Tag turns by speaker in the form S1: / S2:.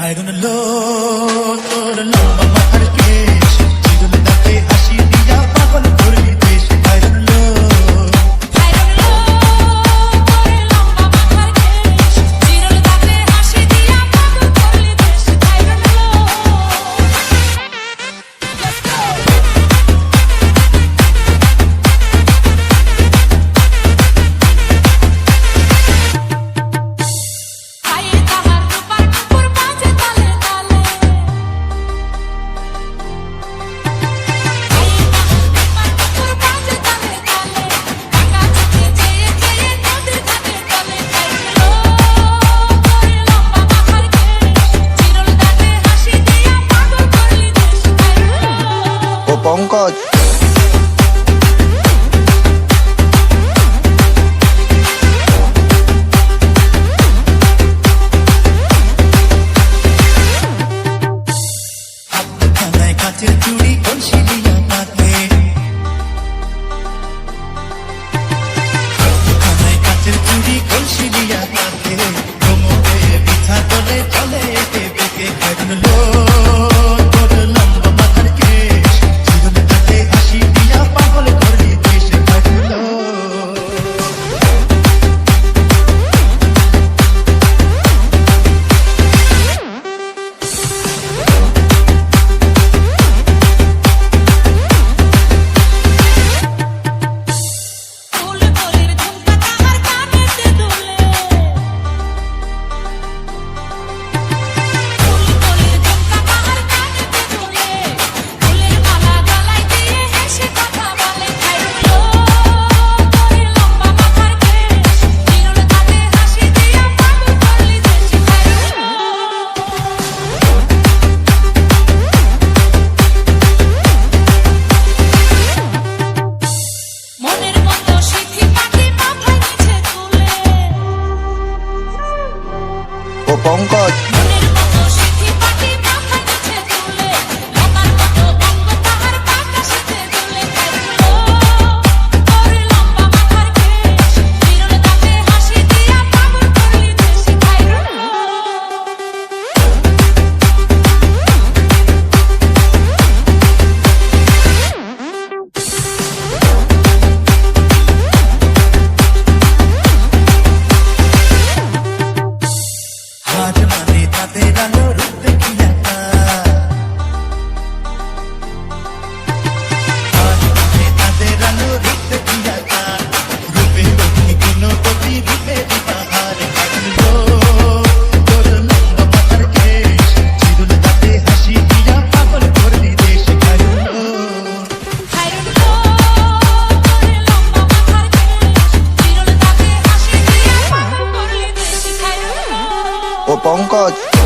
S1: I don't know, don't know.
S2: Pankaj.
S1: চুড়ি কলসি দিয়া পাতে
S2: 广告。广告。